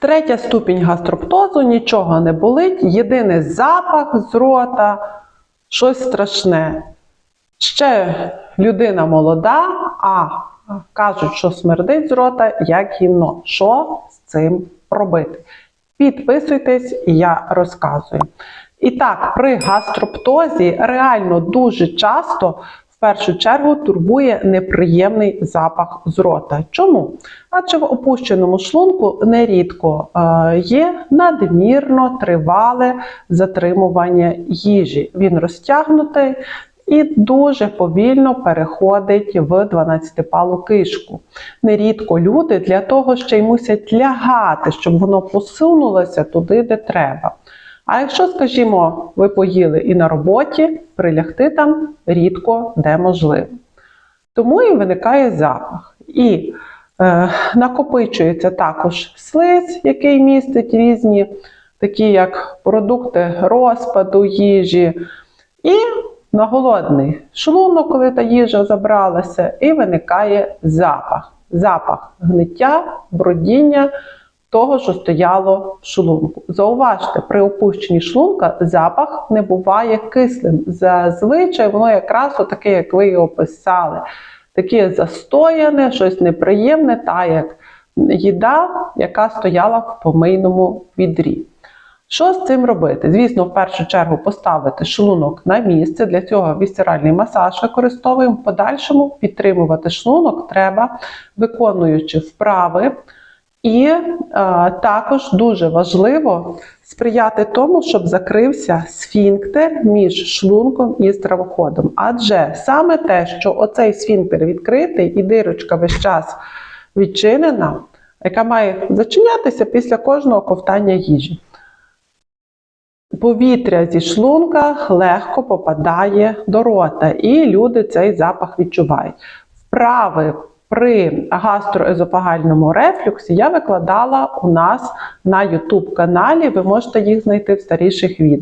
Третя ступінь гастроптозу нічого не болить, єдиний запах з рота, щось страшне. Ще людина молода, а кажуть, що смердить з рота, як гівно. Що з цим робити? Підписуйтесь, я розказую. І так, при гастроптозі реально дуже часто першу чергу турбує неприємний запах з рота. Чому? Адже в опущеному шлунку нерідко е, є надмірно тривале затримування їжі. Він розтягнутий і дуже повільно переходить в 12-палу кишку. Нерідко люди для того ще й мусять лягати, щоб воно посунулося туди, де треба. А якщо, скажімо, ви поїли і на роботі, прилягти там рідко де можливо. Тому і виникає запах. І е, накопичується також слиз, який містить різні, такі як продукти розпаду їжі, і на голодний шлунок, коли та їжа забралася, і виникає запах. Запах гниття, бродіння того, що стояло в шлунку. Зауважте, при опущенні шлунка запах не буває кислим. Зазвичай воно якраз таке, як ви його описали, таке застояне, щось неприємне, та як їда, яка стояла в помийному відрі. Що з цим робити? Звісно, в першу чергу поставити шлунок на місце. Для цього вісцеральний масаж використовуємо. В подальшому підтримувати шлунок треба, виконуючи вправи. І е, також дуже важливо сприяти тому, щоб закрився сфінктер між шлунком і стравоходом. Адже саме те, що оцей сфінктер відкритий і дирочка весь час відчинена, яка має зачинятися після кожного ковтання їжі. Повітря зі шлунка легко попадає до рота, і люди цей запах відчувають. Вправи при гастроезофагальному рефлюксі я викладала у нас на YouTube каналі. Ви можете їх знайти в старіших відео.